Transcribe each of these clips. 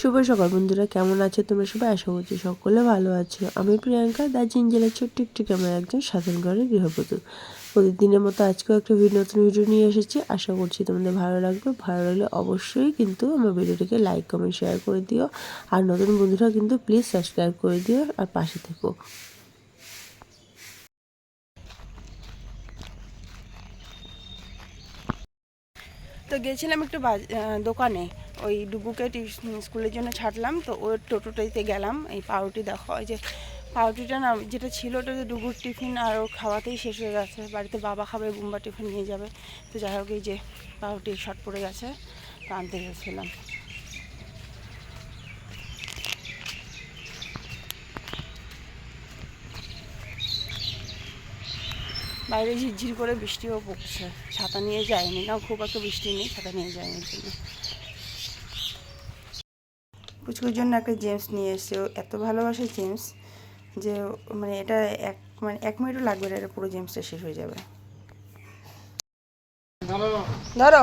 শুভ সকাল বন্ধুরা, কেমন আছো তোমরা সবাই? আশা করছি সকলে ভালো আছো। আমি প্রিয়াঙ্কা দার্জিলিং জেলার ছোট্ট একটি গ্রামের একজন সাধারণ ঘরের গৃহবধূ। প্রতিদিনের মতো আজকেও একটা ভিডিও, নতুন ভিডিও নিয়ে এসেছি। আশা করছি তোমাদের ভালো লাগবে। ভালো লাগলে অবশ্যই কিন্তু আমার ভিডিওটিকে লাইক কমেন্ট শেয়ার করে দিও। আর নতুন বন্ধুরা কিন্তু প্লিজ সাবস্ক্রাইব করে দিও আর পাশে থেকো। তো গেছিলাম একটু দোকানে। ওই ডুবুকে স্কুলের জন্য ছাড়লাম, তো ওর টোটোটাইতে গেলাম। এই পাউরুটি দেখো, ওই যে পাউরুটিটা না, যেটা ছিল ওটা যে ডুবুর টিফিন আর ওর খাওয়াতেই শেষ হয়ে গেছে। বাড়িতে বাবা খাবে বুম্বা টিফিন নিয়ে যাবে। তো যাই হোক, এই যে পাউরুটি শর্ট পড়ে গেছে, তো আনতে গেছিলাম। বাইরে ঝিরঝির করে বৃষ্টিও পড়ছে। ছাতা নিয়ে যায়নি, না খুব একটা বৃষ্টি নেই, ছাতা নিয়ে যায়নি জন্য। পুচকুর জন্য একটা জেমস নিয়ে এসছে ও এত ভালোবাসে জেমস যে মানে এটা এক মানে এক মিনিটও লাগবে না এটা পুরো জেমসটা শেষ হয়ে যাবে। ধরো।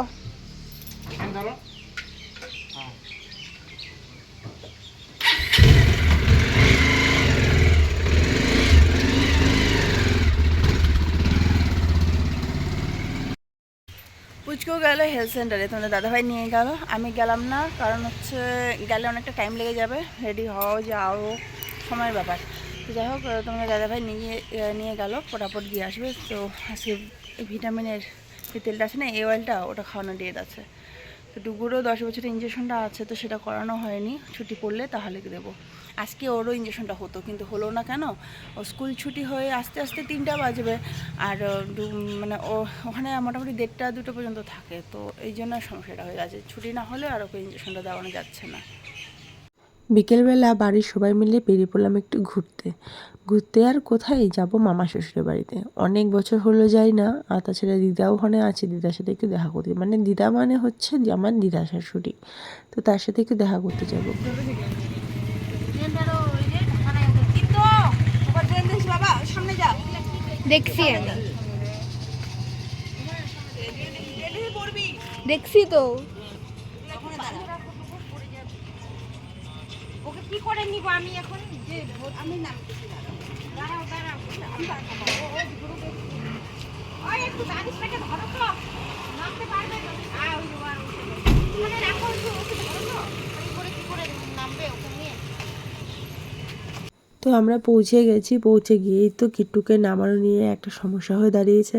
পুচকো গেল হেলথ সেন্টারে তোমাদের দাদাভাই নিয়ে গেল। আমি গেলাম না, কারণ হচ্ছে গেলে অনেকটা টাইম লেগে যাবে। রেডি হও, যাও, সময়ের ব্যাপার। তো যাই হোক তোমাদের দাদাভাই নিয়ে নিয়ে গেল ফটাফট দিয়ে আসবে। তো আজকে ভিটামিনের যে তেলটা আছে না, এই অয়েলটা ওটা খাওয়ানো ডেট আছে। তো ডুগুরও দশ বছরের ইঞ্জেকশনটা আছে, তো সেটা করানো হয়নি। ছুটি পড়লে তাহলে দেবো। আজকে ওরও ইঞ্জেকশনটা হতো, কিন্তু হলো না কেন? ও স্কুল ছুটি হয়ে আস্তে আস্তে তিনটা বাজবে। আর মানে ও, ওখানে মোটামুটি দেড়টা, দুটো পর্যন্ত থাকে। তো এই জন্য সমস্যাটা হয়ে গেছে। ছুটি না হলে আর ওকে ইঞ্জেকশনটা দেওয়ানো যাচ্ছে না। বিকেলবেলা বাড়ির সবাই মিলে বেরিয়ে পড়লাম একটু ঘুরতে। ঘুরতে আর কোথায় যাব মামা শ্বশুরের বাড়িতে? অনেক বছর হলো যাই না, আর তাছাড়া দিদা ওখানে আছে, দিদার সাথে একটু দেখা করতে। মানে দিদা মানে হচ্ছে আমার দিদা শাশুড়ি। তো তার সাথে একটু দেখা করতে যাব। দেখছি তো ওকে কি করে নিব আমি এখন যে আমি নাম দাঁড়াও দাঁড়াও আমি দাঁড়াবো। ও- ও গুরু দেখছি। ওই একটু দাঁড়িয়ে ধরো তো নামতে পারবে তো আ, ওই যে, ওই যে। ওখানে রাখো একটু, ওকে ধরো তো ওই করে কি করে নামবে ওকে নিয়ে তো আমরা পৌঁছে গেছি, পৌঁছে গিয়েই তো কিট্টুকে নামানো নিয়ে একটা সমস্যা হয়ে দাঁড়িয়েছে।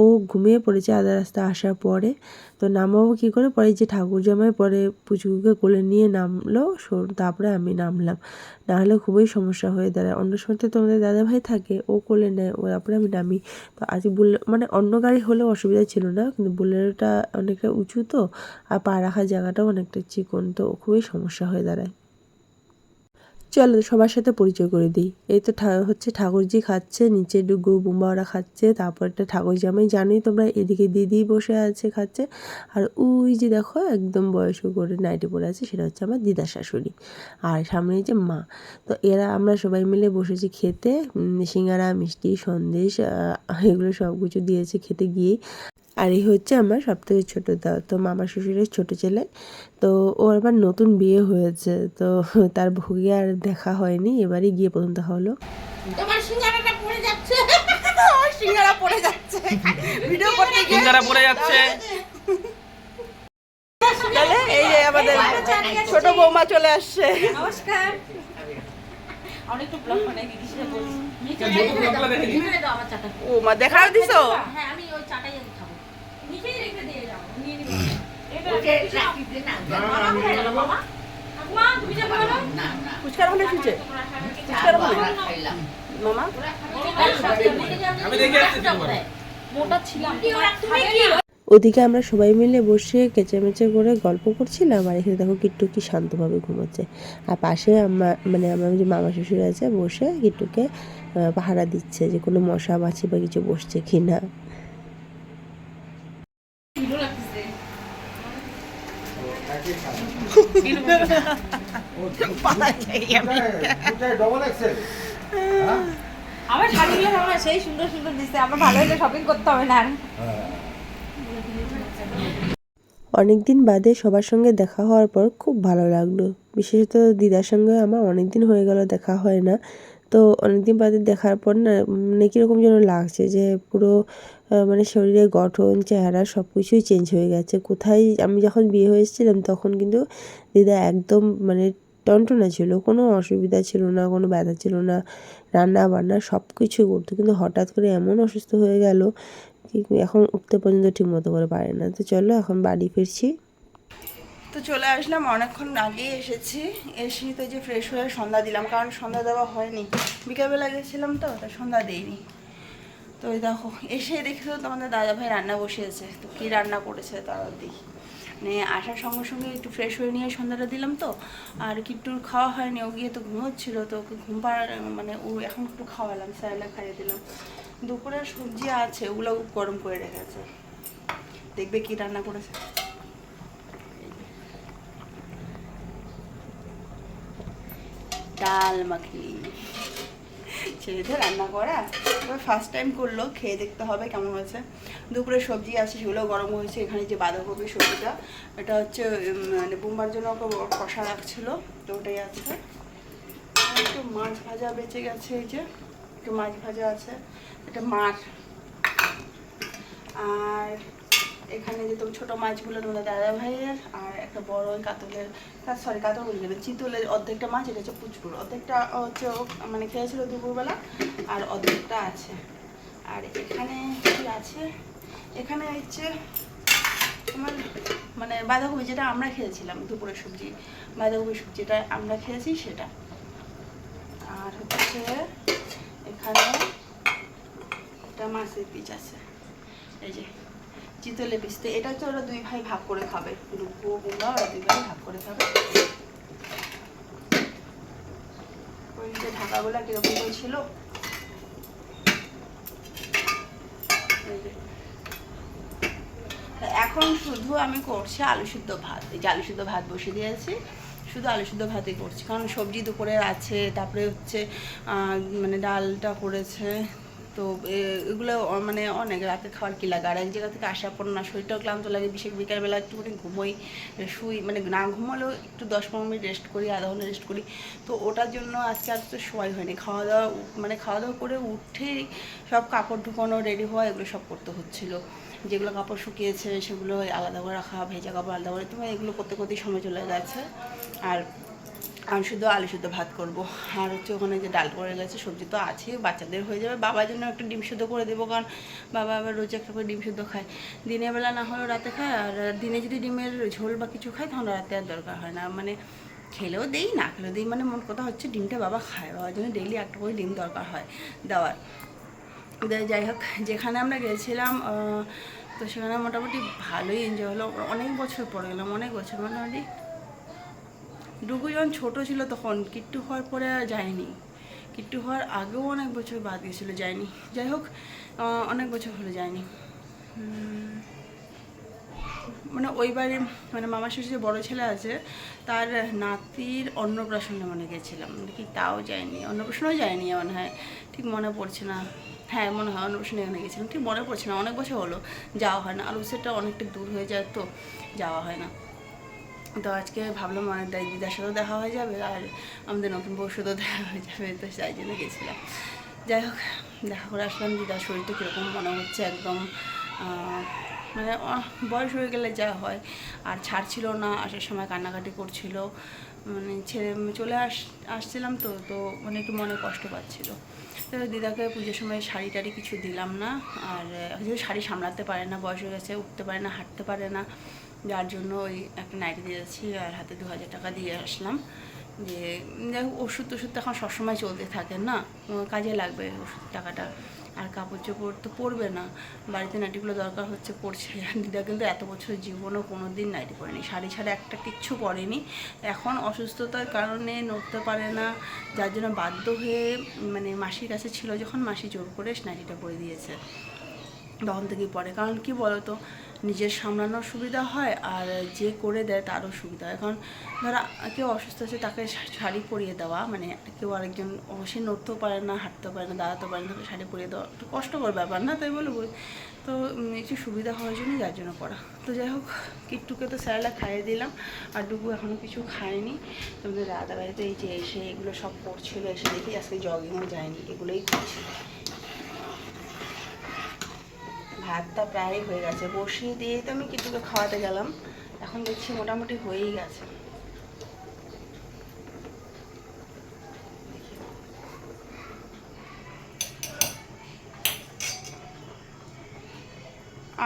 ও ঘুমিয়ে পড়েছে আধা রাস্তা আসার পরে। তো নামাবো কী করে? পরে যে ঠাকুর জামাই পরে পুচকুকে কোলে নিয়ে নামলো তারপরে আমি নামলাম। নাহলে খুবই সমস্যা হয়ে দাঁড়ায়। অন্য সময় তো তোমাদের দাদাভাই থাকে, ও কোলে নেয়, ও তারপরে আমি নামি। তো আজ বুলে মানে অন্য গাড়ি হলেও অসুবিধা ছিল না, কিন্তু বুলেরোটা অনেকটা উঁচু তো, আর পা রাখার জায়গাটাও অনেকটা চিকন, তো খুবই সমস্যা হয়ে দাঁড়ায়। চলো সবার সাথে পরিচয় করে দিই। এই তো হচ্ছে ঠাকুরজি খাচ্ছে, নিচে ডুগু বুম্বাওরা খাচ্ছে, তারপর একটা ঠাকুর জামাই জানোই তোমরা এদিকে দিদি বসে আছে, খাচ্ছে। আর ওই যে দেখো, একদম বয়স্ক করে নাইটি পরে আছে, সেটা হচ্ছে আমার দিদা শাশুড়ি আর সামনে যে মা। তো এরা, আমরা সবাই মিলে বসেছি খেতে সিঙ্গারা, মিষ্টি, সন্দেশ এগুলো সব কিছু দিয়েছে খেতে গিয়েই। আর এই হচ্ছে আমার সব থেকে ছোটো দা তো মামা শ্বশুরের ছোটো ছেলে। তো ওর আবার নতুন বিয়ে হয়েছে তো তার ভোগে আর দেখা হয়নি এবারই গিয়ে প্রথম দেখা হলো। তোমার সিঙ্গারাটা পড়ে যাচ্ছে। সিঙ্গারা পড়ে যাচ্ছে। ভিডিও করতে গিয়ে। সিঙ্গারা পড়ে যাচ্ছে। তাহলে এই যে আমাদের ছোট বৌমা চলে আসছে। নমস্কার। ও মা দেখাও দিছো? হ্যাঁ আমি ওই চাটাই নিচেই রেখে দিয়ে যাও নিয়ে নিবো। মা তুমি যে বলো। ফুচকার ওখানে ফিচে ফুচকার ওখানে মামা? আমি দেখে আসছি মোটা ছিলাম তুমি কি ওদিকে আমরা সবাই মিলে বসে কেচেমেচে করে গল্প করছিলাম আর এখানে দেখো কিট্টু কি শান্তভাবে ঘুমোচ্ছে। আর পাশে আমার মানে আমার যে মামা শ্বশুর আছে বসে কিট্টুকে পাহারা দিচ্ছে যে কোনো মশা মাছি বা কিছু বসছে কি না। আমার শাড়িগুলো আমার সেই সুন্দর সুন্দর দিচ্ছে আমার ভালো হলে শপিং করতে হবে না। অনেকদিন অনেক দিন বাদে সবার সঙ্গে দেখা হওয়ার পর খুব ভালো লাগল। বিশেষত দিদার সঙ্গে আমার অনেকদিন হয়ে গেল দেখা হয় না। তো অনেকদিন বাদে দেখার পর না মানে কীরকম যেন লাগছে যে পুরো মানে শরীরের গঠন, চেহারা সব কিছুই চেঞ্জ হয়ে গেছে। কোথায় আমি যখন বিয়ে হয়ে এসেছিলাম তখন কিন্তু দিদা একদম মানে টনটনা ছিল, কোনো অসুবিধা ছিল না, কোনো ব্যথা ছিল না রান্না বান্না সব কিছুই করতো। কিন্তু হঠাৎ করে এমন অসুস্থ হয়ে গেল, কি এখন উঠতে পর্যন্ত ঠিক মতো করে পারে না। তো চলো এখন বাড়ি ফিরছি। তো চলে আসলাম, অনেকক্ষণ আগেই এসেছি। এসে তো যে ফ্রেশ হয়ে সন্ধ্যা দিলাম, কারণ সন্ধ্যা দেওয়া হয়নি। বিকালবেলা গেছিলাম তো তাই সন্ধ্যা দিইনি। তো ওই দেখো, এসে দেখি তো তোমাদের দাদা ভাই রান্না বসিয়েছে। তো কী রান্না করেছে তারা দেখি। মানে আসার সঙ্গে সঙ্গে একটু ফ্রেশ হয়ে নিয়ে সন্ধ্যাটা দিলাম তো, আর কিট্টুর খাওয়া হয়নি, ও গিয়ে তো ঘুমোচ্ছিল, তো ওকে ঘুম পাড়ার মানে ও এখন একটু খাওয়ালাম স্যারেলা খাইয়ে দিলাম। দুপুরের সবজি আছে ওগুলো গরম করে রেখেছে। দেখবে কি রান্না করেছে। ডাল মাখনি ছেলেদের রান্না করা। এবার ফার্স্ট টাইম করল, খেয়ে দেখতে হবে কেমন হয়েছে। দুপুরে সবজি আছে, সেগুলো গরম হয়েছে, এখানে যে বাঁধাকপি সবজিটা, এটা হচ্ছে মানে বোম্বার জন্য কষা রাখছিল, তো ওটাই আছে। একটু মাছ ভাজা বেঁচে গেছে, এই যে, একটু মাছ ভাজা আছে, এটা মাছ আর এখানে যে তুমি ছোটো মাছগুলো তোমাদের দাদা ভাইয়ের আর একটা বড় ওই কাতলের সরি কাতল বলছি না চিতলের অর্ধেকটা মাছ, এটা হচ্ছে পুচকুর। অর্ধেকটা হচ্ছে মানে খেয়েছিল দুপুরবেলা আর অর্ধেকটা আছে। আর এখানে কি আছে? এখানে হচ্ছে আমার মানে বাঁধাকপি যেটা আমরা খেয়েছিলাম, দুপুরের সবজি, বাঁধাকপি সবজিটা আমরা খেয়েছি সেটা। আর হচ্ছে এখানে একটা মাছের পিস আছে। এই যে চিতলে পিস তো এটা হচ্ছে ওরা দুই ভাই ভাগ করে খাবে। রূপু বুমা ওরা দুই ভাই ভাগ করে খাবে। ওই যে ঢাকাগুলা কীরকম করে ছিল এখন শুধু আমি করছি আলু সিদ্ধ ভাত। এই যে আলু সিদ্ধ ভাত বসিয়ে দিয়েছি। শুধু আলু সিদ্ধ ভাতই করছি। কারণ সবজি দুপুরে আছে, তারপরে হচ্ছে মানে ডালটা করেছে তো এগুলো মানে অনেক রাতে খাওয়ার কি লাগে? আর এক জায়গা থেকে আসার পর না শরীরটাও ক্লান্ত লাগে, বিশেষ বিকালবেলা একটুখানি ঘুমোই শুই মানে না ঘুমালেও একটু দশ পনেরো মিনিট রেস্ট করি, আধা ঘণ্টা রেস্ট করি। তো ওটার জন্য আজকে আর তো সময় হয়নি। খাওয়া দাওয়া মানে খাওয়া দাওয়া করে উঠেই সব কাপড় ঢুকানো রেডি হওয়া, এগুলো সব করতে হচ্ছিল। যেগুলো কাপড় শুকিয়েছে, সেগুলো আলাদা করে রাখা, ভেজা কাপড় আলাদা করে তুমি এগুলো করতে করতেই সময় চলে গেছে। আর আমি শুধু আলু শুদ্ধ ভাত করব। আর হচ্ছে ওখানে যে ডাল পড়ে গেছে, সবজি তো আছে, বাচ্চাদের হয়ে যাবে। বাবার জন্য একটা ডিম শুদ্ধ করে দেবো, কারণ বাবা আবার রোজ একটা করে ডিম শুদ্ধ খায়। দিনের বেলা না হলেও রাতে খায়, আর দিনে যদি ডিমের ঝোল বা কিছু খায়, তখন রাতে আর দরকার হয় না। মানে খেলেও দেই, না খেলেও দেই মানে মন কথা হচ্ছে ডিমটা বাবা খায়। বাবার জন্য ডেইলি একটা করে ডিম দরকার হয় দেওয়ার। যাই হোক, যেখানে আমরা গেছিলাম তো সেখানে মোটামুটি ভালোই এনজয় হলো। অনেক বছর পরে গেলাম, অনেক বছর, মোটামুটি ডুগু যখন ছোটো ছিল তখন কিট্টু হওয়ার পরে আর যায়নি। কিট্টু হওয়ার আগেও অনেক বছর বাদ গেছিল, যায়নি। যাই হোক অনেক বছর হলো যায়নি। মানে ওই বাড়ি মানে মামার শ্বশুর যে বড়ো ছেলে আছে, তার নাতির অন্নপ্রাশনে মনে গেছিলাম। কি তাও যায়নি, অন্নপ্রাশনেও যায়নি মনে হয়। ঠিক মনে পড়ছে না। হ্যাঁ মনে হয় অন্নপ্রাশনে এখানে গেছিলাম। ঠিক মনে পড়ছে না, অনেক বছর হলো, যাওয়া হয় না। আর সেটা অনেকটা দূর হয়ে যায় তো, যাওয়া হয় না। তো আজকে ভাবলাম অনেক দাই দিদার সাথেও দেখা হয়ে যাবে আর আমাদের নতুন বউর সাথেও দেখা হয়ে যাবে, তো তাই জন্য গেছিলাম। যাই হোক, দেখা করে আসলাম দিদার শরীরটা কীরকম মনে হচ্ছে একদম মানে বয়স হয়ে গেলে যা হয়। আর ছাড়ছিল না, আসার সময় কান্নাকাটি করছিল। মানে ছেড়ে চলে আস, আসছিলাম তো তো মানে একটু মনে কষ্ট পাচ্ছিল। তো দিদাকে পুজোর সময় শাড়ি টাড়ি কিছু দিলাম না। আর, যেহেতু শাড়ি সামলাতে পারে না, বয়স হয়ে গেছে, উঠতে পারে না, হাঁটতে পারে না যার জন্য ওই একটা নাইটি দিয়ে যাচ্ছি আর হাতে দু হাজার টাকা দিয়ে আসলাম। যে যাই হোক, ওষুধ টষুধ তো এখন সবসময় চলতে থাকে না কাজে লাগবে ওষুধ টাকাটা। আর কাপড় চোপড় তো পরবে না, বাড়িতে নাইটিগুলো দরকার হচ্ছে পড়ছে দিদা কিন্তু এত বছর জীবনও কোনো দিন নাইটি পরেনি, শাড়ি ছাড়া একটা কিচ্ছু পরেনি। এখন অসুস্থতার কারণে নড়তে পারে না, যার জন্য বাধ্য হয়ে মানে মাসির কাছে ছিল যখন মাসি জোর করে নাইটিটা পরে দিয়েছে, তখন থেকেই পরে। কারণ কি বলতো নিজের সামলানোর সুবিধা হয় আর যে করে দেয় তারও সুবিধা হয়। এখন ধরো, কেউ অসুস্থ আছে তাকে শাড়ি পরিয়ে দেওয়া মানে কেউ আরেকজন সে নড়তেও পারে না, হাঁটতেও পারে না, দাঁড়াতেও পারে না, তাকে শাড়ি পরিয়ে দেওয়া একটু কষ্টকর ব্যাপার না তাই বলব তো একটু সুবিধা হওয়ার জন্যই যার জন্য করা। তো যাই হোক, কিট্টুকে তো স্যারেলা খাইয়ে দিলাম আর ডুবু এখনও কিছু খায়নি। তোমাদের দাদা বাড়িতে এই যে এসে এগুলো সব করছিল, এসে দেখি আজকে জগিংও যায়নি, এগুলোই করছিল ভাতটা প্রায় হয়ে গেছে। বসিয়ে দিয়ে তো আমি কিট্টুকে খাওয়াতে গেলাম। এখন দেখছি মোটামুটি হয়েই গেছে।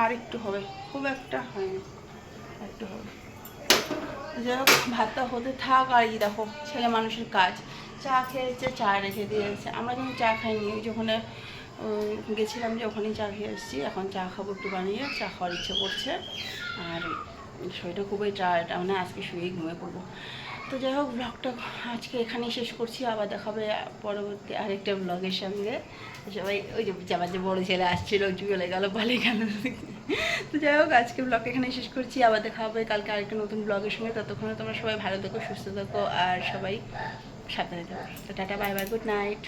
আর একটু হবে। খুব একটা হয়নি। একটু হবে। যাই হোক, ভাতটা হতে থাক আর এই দেখো, ছেলে মানুষের কাজ। চা খেয়েছে, চা রেখে দিয়েছে। আমরা কিন্তু চা খাইনি। যখন গেছিলাম যে ওখানেই চা খেয়ে এসেছি এখন চা খাব একটু বানিয়ে, চা খাওয়ার ইচ্ছে করছে। আর শরীরটা খুবই টায়ার্ড মানে আজকে শুয়েই ঘুমিয়ে পড়ব। তো যাই হোক ব্লগটা আজকে এখানেই শেষ করছি। আবার দেখাবে পরবর্তী আরেকটা ব্লগের সঙ্গে। সবাই ওই যে যাবার যে বড়ো ছেলে আসছিল চলে গেল পালে গেল তো যাই হোক, আজকে ব্লগ এখানে শেষ করছি। আবার দেখা হবে কালকে আরেকটা নতুন ব্লগের সঙ্গে। ততক্ষণে তোমরা সবাই ভালো থেকো, সুস্থ থাকো, আর সবাই সাবধানে থাকো। তো tata bye bye good night